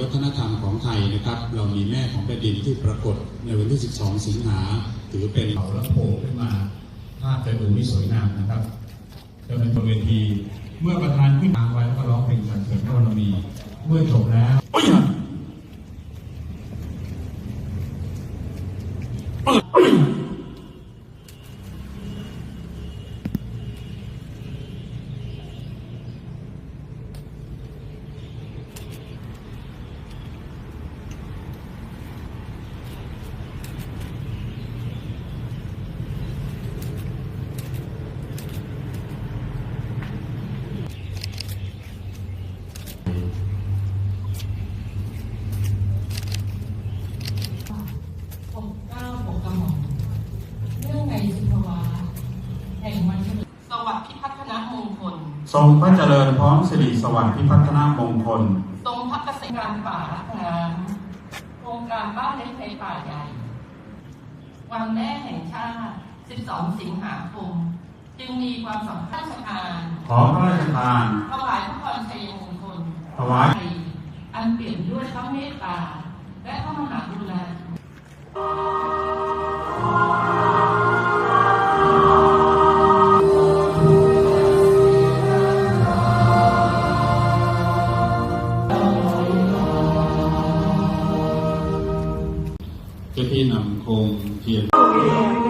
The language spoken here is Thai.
วัฒนธรรมของไทยนะครับ เรามีแม่ของแผ่นดินที่ปรากฏในวันที่ 12 สิงหา ถือเป็นเขาและโผล่ขึ้นมาภาพจะดูไม่สวยงามนะครับจะเป็นบนเวทีเมื่อประธานขึ้นทางไว้แล้วก็ร้องเพลงสรรเสริญพระบารมีเมื่อจบแล้วโอ้ยปกเกล้าปกกระหม่อมเนื่องในสุภาวาแห่งวันเฉลิมสวัสดิ์พิพัฒนมงคล ทรงพระเจริญพร้อมสิริสวัสดิ์พิพัฒนามงคล ทรงพระเกษมการป่ารักน้ำโครงการบ้านเล็กในป่าใหญ่ วันแม่แห่งชาติ 12 สิงหาคม จึงมีความสำคัญราชการขอพระราชทานถวายพระพรชัยมงคลถวายอันเปลี่ยนด้วยพระเมตตาและพระมหากรุ จ้าที่นำโคมเทียน